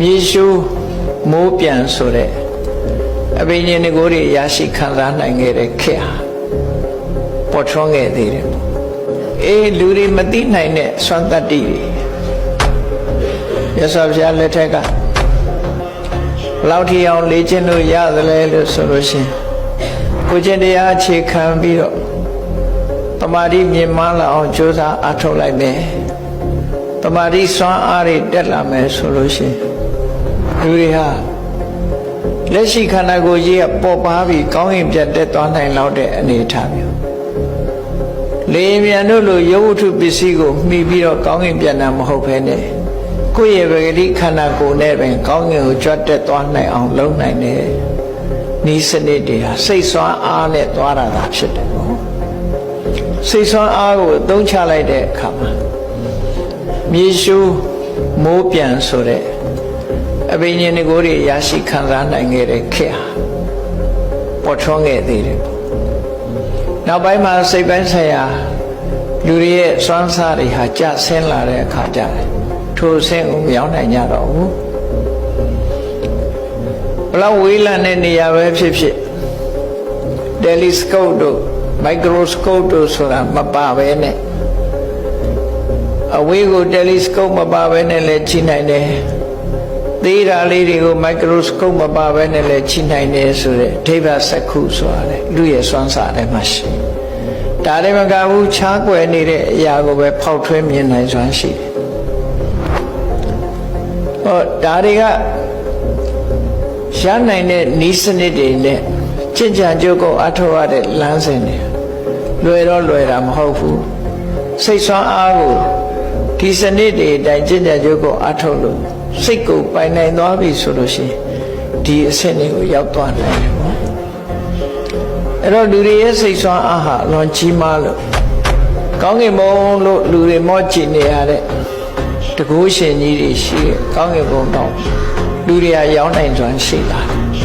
မြေရှုမိုးပြန်ဆိုတဲ့အဘိညာဉ်ကိုယ်တွေရရှိခံစားနိုင်ခဲ့တဲ့ခေတ်ဟာပေါ်ထွန်းခဲ့သေးတယ်အေးလူတွေမသိနိုင်တဲ့စွမ်းတတ္တိတွေရသော်ဘုရားလက်ထက်ကဘယ်လောက်ထီအောင်လေ့ကျင့်လို့ရသလဲလို့ဆိုလို့ရှိရင်ကိုကျင့်တရားအခြေခံပြီးတော့တမာတိမြင်မလာအောင်ကြိုးစားအထောက်လိုက်မယ်တမာတိစွမ်းအားတွေတက်လာမယ်ဆိုလို့ရှိရင် လူတွေဟာလက်ရှိခန္ဓာကိုယ်ကြီးကပေါ်ပါပြီးကောင်းရင်ပြတ်တက်သွားနိုင်လောက်တဲ့အနေအထားမျိုးလေယာဉ်မြန်တို့လိုရုပ်ဝတ္ထုပစ္စည်းကိုမှီပြီးတော့ကောင်းကင်ပြန်တာမဟုတ်ဘဲနဲ့ကိုယ့်ရဲ့ဗဂတိခန္ဓာကိုယ်နဲ့ပင်ကောင်းကင်ကိုကြွတ်တက်သွားနိုင်အောင်လုပ်နိုင်တယ်ဤစနစ်တွေဟာစိတ်ဆွမ်းအားနဲ့သွားတာသာဖြစ်တယ်နော်စိတ်ဆွမ်းအားကိုအသုံးချလိုက်တဲ့အခါမှာမြေရှုမိုးပြန်ဆိုတဲ့ အဘိညာဉ်ကိုယ်တွေရရှိခံစားနိုင်ခဲ့တဲ့ခေတ်ဟာပေါ်ထွန်းခဲ့သေးတယ်နောက်ပိုင်းမှာစိတ်ပိုင်းဆိုင်ရာလူတွေရဲ့စွမ်းစားတွေဟာကြဆင်းလာတဲ့အခါကျတယ်ထိုဆင်းကိုမရောက်နိုင်ကြတော့ဘူးဘလောက်ဝေးလံတဲ့နေရာပဲဖြစ်ဖြစ် telescope တို့ microscope တို့ဆိုတာမပါပဲနဲ့အဝေးကို telescope မပါပဲနဲ့လည်းကြည့်နိုင်တယ် သေးတာလေးတွေကို microscope မပါပဲနဲ့လည်းကြည့်နိုင်တယ်ဆိုတဲ့အဓိပ္ပာယ်စက္ခုဆိုတာလေလူရဲ့စွမ်းစားတယ်မှာရှိဒါလည်းမကဘူးခြားကွယ်နေတဲ့အရာကိုပဲဖောက်ထွင်းမြင်နိုင်စွမ်းရှိတယ်ဟောဒါတွေကရနိုင်တဲ့ဤစနစ်တွေနဲ့ကြင်ကြံကြုတ်ကိုအထောက်ရတဲ့လမ်းစဉ်တွေလွယ်တော့လွယ်တာမဟုတ်ဘူးစိတ်ဆွမ်းအားကို ဒီစနစ်တွေအတိုင်းကြင်ကြံကြုတ်ကိုအထောက်လို့စိတ်ကိုပိုင်နိုင်သွားပြီဆိုလို့ရှိရင်ဒီအဆင့်တွေကိုရောက်သွားနိုင်တယ်ပေါ့အဲ့တော့လူတွေရဲ့စိတ်ဆွမ်းအားဟာအလွန်ကြီးမားလို့ကောင်းကင်ဘုံလို့လူတွေမောကြည့်နေရတဲ့တကူရှင်ကြီးတွေရှိတယ်ကောင်းကင်ဘုံတော့လူတွေကရောက်နိုင်စွမ်းရှိလာတယ်